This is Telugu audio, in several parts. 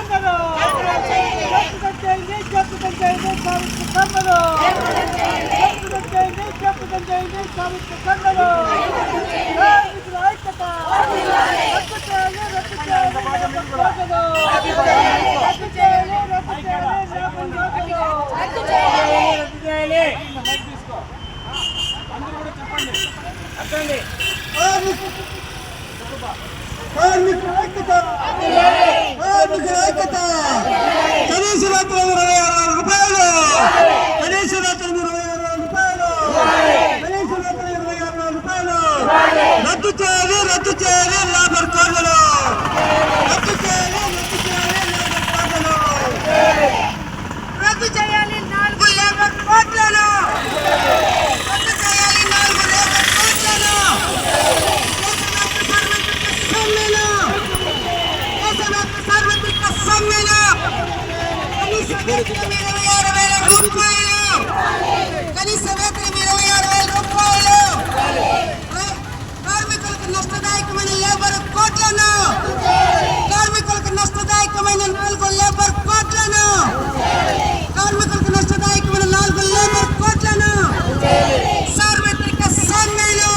కన్నలు చెప్పుదంచేయండి సావిత్రి సావిత్రి కార్మికుల ఐక్యత రద్దు చేయాలి రద్దు చేయాలి రద్దు చేయాలి రద్దు చేయాలి రద్దు చేయాలి అందరూ కూడా చెప్పండి అర్థండి కార్మికుల ఐక్యత కార్మికుల ఐక్యత కనీస వేతనం ఇరవై ఆరు వేల రూపాయలు కనీస వేతనం ఇరవై ఆరు వేల రూపాయలు కనీస వేతనం ఇరవై ఆరు వేల రూపాయలు రద్దు చేయాలి రద్దు చేయాలి లేబర్ కోడ్లను రద్దు చేయాలి రద్దు చేయాలి లేబర్ కోడ్లను రద్దు చేయాలి నాలుగు లేబర్ కోడ్లను రద్దు చేయాలి నాలుగు లేబర్ కోడ్లను దేశవ్యాప్త సార్వత్రిక సమ్మెలో కనీస ఇరవై ఆరు వేల రూపాయలు కనీస వేతనం ఇరవై ఆరు వేల రూపాయలు కార్మికులకు నష్టదాయకమైన లేబర్ కోట్లను కార్మికులకు నష్టదాయకమైన నాలుగు లేబర్ కోట్లను కార్మికులకు నష్టదాయకమైన నాలుగు లేబర్ కోట్లను సార్వత్రిక సమ్మెలో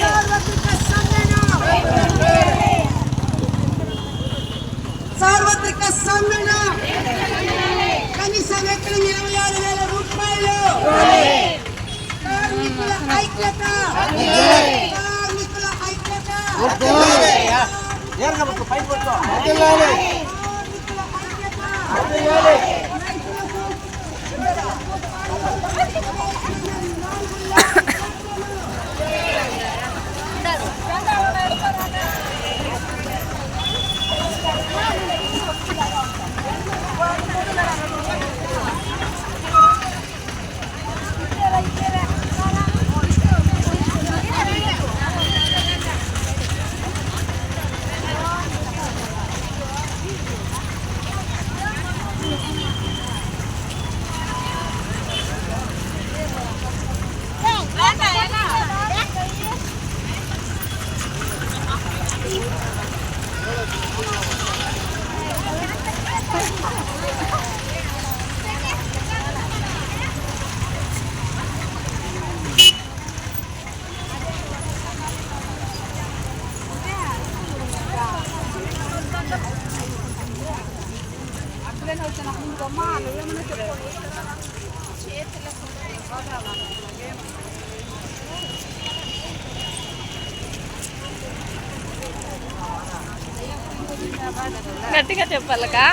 సార్వత్రిక సమ్మెలో సమ్మెలో కనీస వేతనం ఇరవై ఆరు వేల రూపాయలు? కార్మికుల ఐక్యత! కార్మికుల ఐక్యత! కార్మికుల ఐక్యత! వచ్చి నాకు గట్టిగా చెప్పాలకా?